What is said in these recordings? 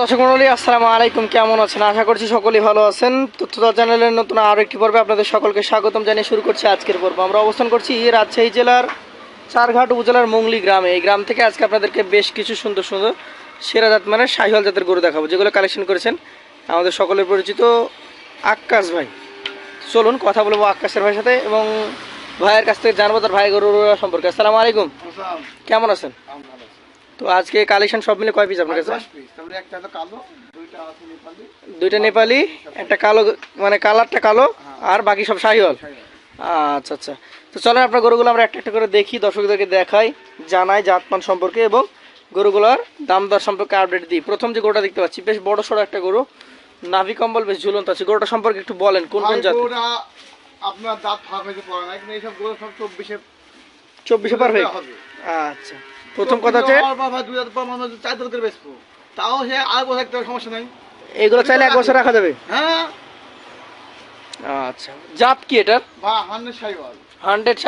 দর্শক মন্ডলী আসসালামু আলাইকুম। কেমন আছেন? আশা করছি সকলেই ভালো আছেন। তথ্যদা চ্যানেলের নতুন আরও একটি পর্বে আপনাদের সকলকে স্বাগতম জানিয়ে শুরু করছি আজকের পর্ব। আমরা অবস্থান করছি রাজশাহী জেলার চারঘাট উপজেলার মংলি গ্রামে। এই গ্রাম থেকে আজকে আপনাদেরকে বেশ কিছু সুন্দর সুন্দর সেরা জাত মানে শাহিওয়াল জাতের গরু দেখাবো যেগুলো কালেকশন করেছেন আমাদের সকলের পরিচিত আক্কাশ ভাই। চলুন কথা বলব আক্কাশের ভাইয়ের সাথে এবং ভাইয়ের কাছ থেকে জানব তার ভাই গরুর সম্পর্কে। আসসালামু আলাইকুম। কেমন আছেন? তো আজকে কালেকশন সব মিলে কয় পিস আপনার কাছে? দুইটা নেপালি। একটা কালো মানে কালারটা কালো আর বাকি সব শাহিওয়াল? আচ্ছা আচ্ছা। তো চলেন আপনার গরুগুলো আমরা একটা একটা করে দেখি দর্শকদেরকে দেখাই জানাই জাতমান সম্পর্কে এবং গরুগুলোর দাম দর সম্পর্কে আপডেট দিই। প্রথম যে গরুটা দেখতে পাচ্ছি বেশ বড় সড়ো একটা গরু নাভি কম্বল বেশ ঝুলন্ত আছে। গরুটা সম্পর্কে একটু বলেন কোন কোন জাত আপনার দাঁত ফাঁক হয়েছে পড়ে না কিন্তু এইসব গরু সব চব্বিশে চব্বিশে পারফেক্ট হবে। আচ্ছা। প্রথম কথা হচ্ছে চার করে বেচবো। তাও সে আর বছর একটা সমস্যা নাই। এগুলো চাইলে এক বছর রাখা যাবে? হ্যাঁ। আচ্ছা। জাত কি এটার? হান্ড্রেড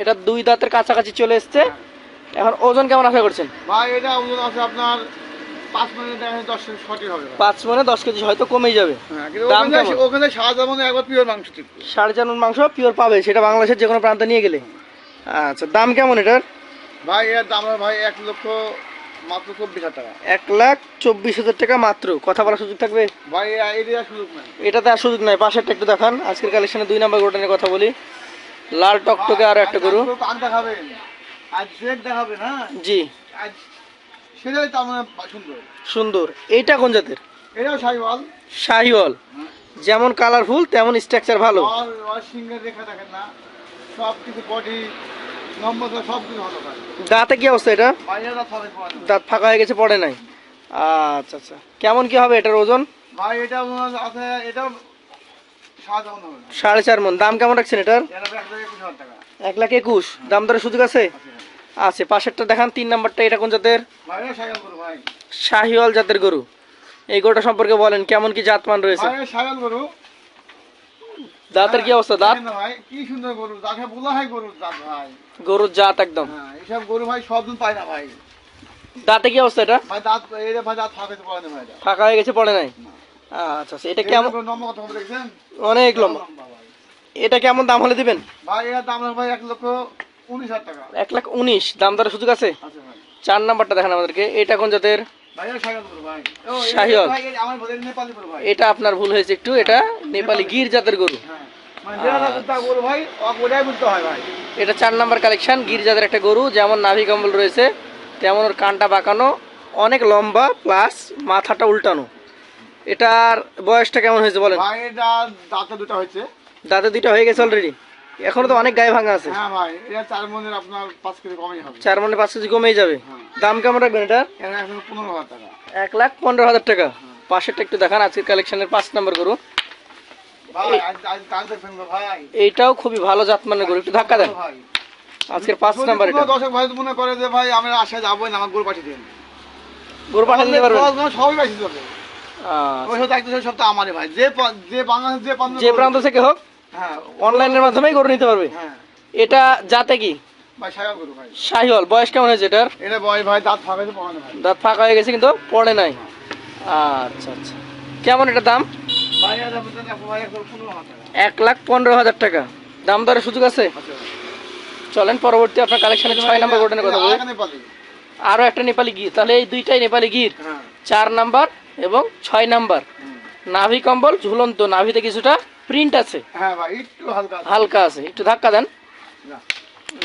এটা দুই দাঁতের কাছাকাছি চলে এসছে। এখন ওজন কেমন আশা করছেন? বা এটা ওজন আছে আপনার পাঁচ ভাই। মানে দশ কেজি হয়তো কমেই যাবে। হ্যাঁ ওখানে একবার পিওর মাংস সাড়ে চার মাংস পিওর পাবে সেটা বাংলাদেশের যে কোনো প্রান্তে নিয়ে গেলে। আচ্ছা দাম কেমন এটার? ভাই এর দাম ভাই এক লক্ষ মাত্র চব্বিশ হাজার টাকা। এক লাখ চব্বিশ হাজার টাকা মাত্র। কথা বলার সুযোগ থাকবে? ভাই দেওয়ার সুযোগ নাই। এটাতে আর সুযোগ নাই। পাশেরটা একটু দেখান। আজকের কালেকশনে দুই নাম্বার গরুটা নিয়ে কথা বলি। লাল টকটকে আরও একটা গরু। আজ কাক দেখাবেন। আজ জেক দেখাবেন হ্যাঁ? জি। আজ সেটাই তার মানে সুন্দর। সুন্দর। এইটা কোন জাতের? এটাও সাইওয়াল শাহিওয়াল। যেমন কালারফুল তেমন স্ট্রাকচার ভালো। আর আর রেখা দেখেন না। সব কিছু বডি দাঁতে কি অবস্থা এটা? দাঁত ফাঁকা হয়ে গেছে পড়ে নাই। আচ্ছা আচ্ছা। কেমন কি হবে এটার ওজন? ভাই এটা আছে সাড়ে চার মন দাম কেমন রাখছেন এটার? এক লাখ একুশ দাম দরের সুযোগ আছে? আছে পাশেরটা দেখান তিন নাম্বারটা এটা কোন জাতের? শাহিওয়াল জাতের গরু। এই গরুটা সম্পর্কে বলেন কেমন কি জাতমান রয়েছে? দাঁতের কি অবস্থা দাঁত? ভাই কি সুন্দর গরু যাকে বলা হয় গরুর দাঁত ভাই। গরুর জাত একদম। হ্যাঁ এইসব গরু ভাই সব দিন পায় না ভাই। দাঁতে কি অবস্থা এটা? ভাই দাঁত এই ভাই দাঁত ফাঁকাতে পারে না ভাই এটা। ফাঁকা হয়ে গেছে পড়ে নাই? আচ্ছা আচ্ছা এটা কেমন? নম্বর কত হবে দেখছেন? অনেক লম্বা। লম্বা এটা কেমন দাম হলে দিবেন? ভাই এর দাম ভাই এক লক্ষ উনিশ হাজার টাকা। এক লাখ উনিশ দাম দরের সুযোগ আছে? চার নাম্বারটা দেখান আমাদেরকে এটা কোন জাতের? ভাই এটা বলে এটা আপনার ভুল হয়েছে একটু এটা নেপালি। গির জাতের গরু। এটা চার নাম্বার কালেকশন গির জাতের একটা গরু যেমন নাভি কম্বল রয়েছে তেমন ওর কানটা বাঁকানো অনেক লম্বা প্লাস মাথাটা উল্টানো। এটার বয়সটা কেমন হয়েছে বলেন? দাঁতে দুটো হয়েছে। দাঁতে দুইটা হয়ে গেছে অলরেডি এখনও তো অনেক গায়ে ভাঙা আছে। হ্যাঁ ভাই এটা মনের আপনার পাঁচ কেজি কমই হবে। চার মনে পাঁচ কেজি কমেই যাবে। হ্যাঁ। দাম কেমন রাখবেন এটা? এখন পনেরো হাজার টাকা। এক লাখ পনেরো হাজার টাকা। পাশেরটা একটু দেখান আজকের কালেকশনের পাঁচ নাম্বার গরু ভাই আজ আজ কাল দেখবেন গো ভাই এইটাও খুবই ভালো জাতমানের গরু। একটু ধাক্কা দেন। আজকের পাঁচ নাম্বার এটা। দর্শক ভাই মনে করে যে ভাই আমরা আশায় যাবোই না আমার গরু পাঠিয়ে দিন। গরু পাঠা দিতে পারবেন? সবই পাঠিয়ে দেবে আচ্ছা। যে প্রান্ত থেকে হোক হ্যাঁ। অনলাইনের মাধ্যমেই গরু নিতে পারবে। হ্যাঁ। এটা জাতে কি? ভাই ভাই। শাহিওয়াল বয়স কেমন হয়েছে এটার? এটা ভাই দাঁত দাঁত ফাঁকা হয়ে গেছে কিন্তু পড়ে নাই। আচ্ছা আচ্ছা। কেমন এটা দাম? এক লাখ পনেরো হাজার টাকা। দাম দরের সুযোগ আছে? চলেন পরবর্তী আপনার কালেকশনে ছয় নাম্বার গোটের কথা বলি। আরও একটা নেপালি গির। তাহলে এই দুইটাই নেপালি গির। হ্যাঁ। চার নাম্বার এবং ছয় নাম্বার নাভি কম্বল ঝুলন্ত নাভিতে কিছুটা প্রিন্ট আছে। হ্যাঁ একটু হালকা আছে। একটু ধাক্কা দেন।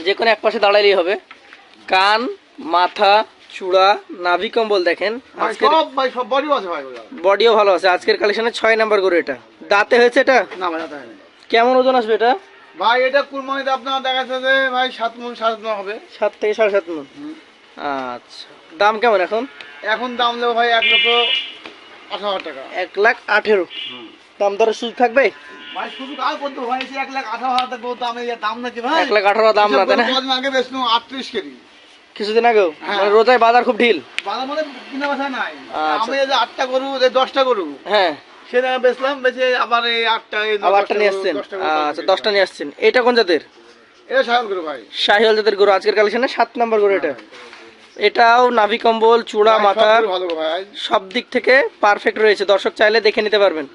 যে কোনো এক পাশে দাঁড়াইলেই হবে। কান মাথা চূড়া নাভি কম্বল দেখেন। ভাই সব ভাই সব বডিও আছে ভাই বডিও ভালো আছে। আজকের কালেকশনে ছয় নাম্বার করে এটা। দাঁতে হয়েছে এটা? না ভাই দাঁত কেমন ওজন আসবে এটা? ভাই এটা কুরবানিতে আপনার দেখা যাচ্ছে যে ভাই সাত মন সাত মণ হবে। সাত থেকে সাড়ে সাত মন? আচ্ছা। দাম কেমন এখন? এখন দাম নেব ভাই এক লক্ষ আঠারো হাজার টাকা। এক লাখ আঠেরো। দাম দরের সুযোগ থাকবে? ভাই শুধু কাল করতে ভাই এক লাখ আঠারো হাজার টাকা দাম দাম নাকি ভাই? এক লাখ আঠারো দাম না আটত্রিশ কেজি। কিছুদিন আগেও? হ্যাঁ। মানে রোজায় বাজার খুব ঢিল। বাজার কিনা নাই। আচ্ছা। আমি এই যে আটটা গরু এই দশটা গরু হ্যাঁ। সেটা বেচলাম বেচে আবার এই আটটা আবার আটটা নিয়ে আসছেন? আচ্ছা দশটা নিয়ে আসছেন। এটা কোন জাতের? এটা গরু ভাই। জাতের গরু। আজকের কালেকশনে সাত নাম্বার গরু এটা। এটাও নাভি কম্বল চূড়া ভাই, মাথা। সবগুলো ভালো ভাই। সব দিক থেকে পারফেক্ট রয়েছে। দর্শক চাইলে দেখে নিতে পারবেন।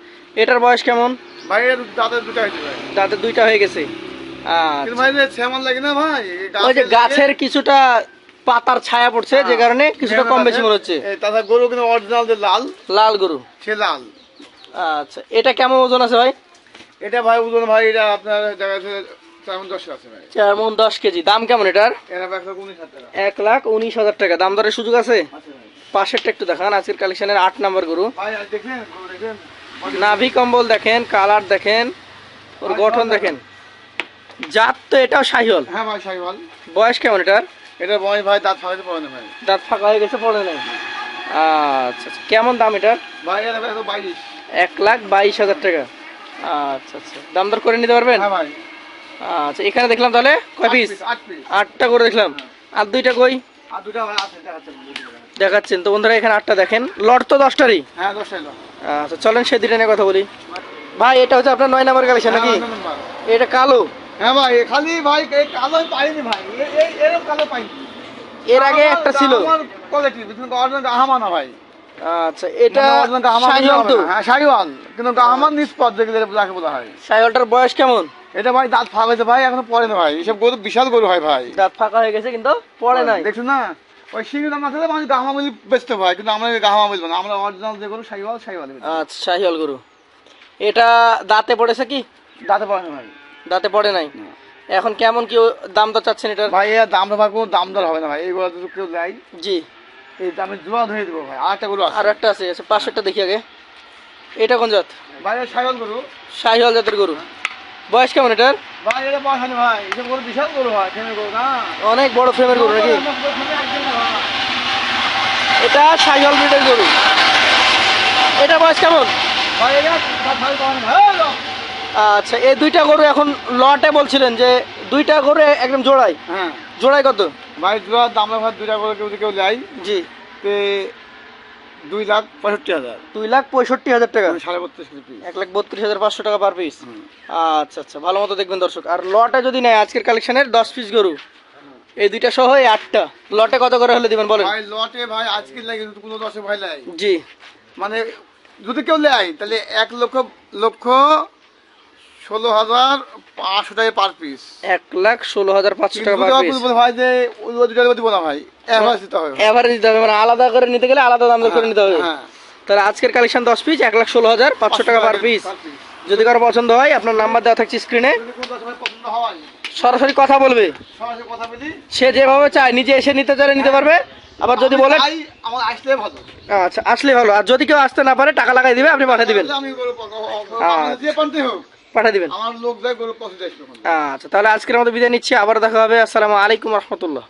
এটার বয়স কেমন? ভাই দাঁতের দুটো হয়েছে দাঁতের দুইটা হয়ে গেছে। আচ্ছা ভাই যে শ্যামল লাগে না ভাই। ওই যে গাছের কিছুটা পাতার ছায়া পড়ছে যে কারণে কিছুটা কম বেশি মনে হচ্ছে। তাছাড়া গরু কিন্তু অরিজিনাল যে লাল লাল গরু। সে লাল। আচ্ছা এটা কেমন ওজন আছে ভাই? এটা ভাই ওজন ভাই এটা আপনার দেখা দশ চার মন দশ কেজি। দাম কেমন এটার? এক লাখ উনিশ হাজার টাকা। দাম দরের সুযোগ আছে? পাশেরটা একটু দেখান আজকের কালেকশনের আট নাম্বার গরু। নাভি কম্বল দেখেন কালার দেখেন ওর গঠন দেখেন। জাত তো এটাও শাহিওল। হ্যাঁ ভাই বয়স কেমন এটার? এটা বয় ভাই দাঁত ফাঁকাতে পারে না ভাই। দাঁত ফাঁকা হয়ে গেছে পড়ে নাই? আচ্ছা আচ্ছা। কেমন দাম এটার? ভাই এটা ভাই বাইশ। এক লাখ বাইশ হাজার টাকা। আচ্ছা আচ্ছা। দাম দর করে নিতে পারবেন? হ্যাঁ ভাই। আচ্ছা এখানে দেখলাম তাহলে কয় পিস আটটা করে দেখলাম। আর দুইটা কই? আর দুটা আছে দেখাচ্ছেন দেখাচ্ছেন। তো বন্ধুরা এখানে আটটা দেখেন। লট তো দশটারই? হ্যাঁ আচ্ছা চলেন সে দুইটা নিয়ে কথা বলি। ভাই এটা হচ্ছে আপনার নয় নাম্বার কালেকশন নাকি? হ্যাঁ, এটা কালো। হ্যাঁ ভাই খালি ভাই কালো পাইনি ভাই। এরকম কালো পাইনি। এর আগে একটা ছিল। কোয়ালিটি কিন্তু অরিজিনাল গাহামা ভাই। আচ্ছা এটা শাহিওয়াল তো? হ্যাঁ শাহিওয়াল। কিন্তু গাহামার নিষ্পদ যেগুলো যাকে বলা হয় শাহিওয়ালটার বয়স কেমন? এটা ভাই দাঁত ফাঁক হয়েছে ভাই এখনও পরে না ভাই। এসব গরু বিশাল গরু হয় ভাই। দাঁত ফাঁকা হয়ে গেছে কিন্তু পড়ে নাই। দেখছ না ওই সিঁড়ি দাম আছে মানুষ গাহামা বলি বেচতে ভাই কিন্তু আমরা গাহামা বলব না। আমরা অরিজিনাল যে গরু শাহিওয়াল শাহিওয়াল আচ্ছা শাহিওয়াল গরু। এটা দাঁতে পড়েছে কি? দাঁতে পড়ে না ভাই। দাঁতে পড়ে নাই। এখন কেমন কি দাম দর চাচ্ছেন এটার? ভাই এর দাম ভাই কোনো দাম দর হবে না ভাই। এইগুলো যদি কেউ দেয় জি। এই দামে জোয়া ধরে দেবো ভাই। আর একটা গরু আছে। আর একটা আছে আচ্ছা পাঁচশোটা দেখি আগে। এটা কোন জাত? ভাই শাহিওয়াল গরু। শাহিওয়াল জাতের গরু। বয়স কেমন এটার? ভাই এটা পয়সা নেই ভাই। এসব গরু বিশাল গরু হয় খেমে গরু না। অনেক বড় ফ্রেমের গরু নাকি? এটা শাহিওয়াল ব্রিডের গরু। এটা বয়স কেমন? ভাই এটা ভাই। আচ্ছা এই দুইটা গরু এখন লটে বলছিলেন যে দুইটা গরু একদম জোড়াই? হ্যাঁ। জোড়াই কত? ভাই জোয়ার দাম ভাই দুইটা করে কেউ কেউ নেয় জি। তে দুই লাখ পঁয়ষট্টি হাজার। দুই লাখ পঁয়ষট্টি হাজার টাকা? মানে সাড়ে বত্রিশ এক লাখ বত্রিশ হাজার পাঁচশো টাকা পার পিস আচ্ছা আচ্ছা ভালো মতো দেখবেন দর্শক। আর লটে যদি নেয় আজকের কালেকশনের দশ পিস গরু। এই দুইটা সহ এই আটটা। লটে কত করে হলে দিবেন বলেন? ভাই লটে ভাই আজকে লাগে কোনো দশে ভাই লাই জি। মানে যদি কেউ নেয় তাহলে এক লক্ষ লক্ষ ষোলো হাজার পাঁচশো টাকা পার পিস এক লাখ ষোলো হাজার পাঁচশো টাকা পার পিস ভাই যে ওই দিব না ভাই। এভারেজ দিতে হবে। এভারেজ দিতে হবে মানে আলাদা করে নিতে গেলে আলাদা দাম করে নিতে হবে। হ্যাঁ। তাহলে আজকের কালেকশন দশ পিস এক লাখ ষোলো হাজার পাঁচশো টাকা পার পিস যদি কারও পছন্দ হয় আপনার নাম্বার দেওয়া থাকছে স্ক্রিনে হয় সরাসরি কথা বলবে। সে যেভাবে চায় নিজে এসে নিতে চাইলে নিতে পারবে। আবার যদি বলে আচ্ছা আসলে ভালো। আর যদি কেউ আসতে না পারে টাকা লাগাই দিবে আপনি পাঠিয়ে দিবেন। পাঠিয়ে দিবেন। আমার লোক যায় গরু পছন্দ আচ্ছা তাহলে আজকের মতো বিদায় নিচ্ছি। আবার দেখা হবে। আসসালামু আলাইকুম রহমতুল্লাহ।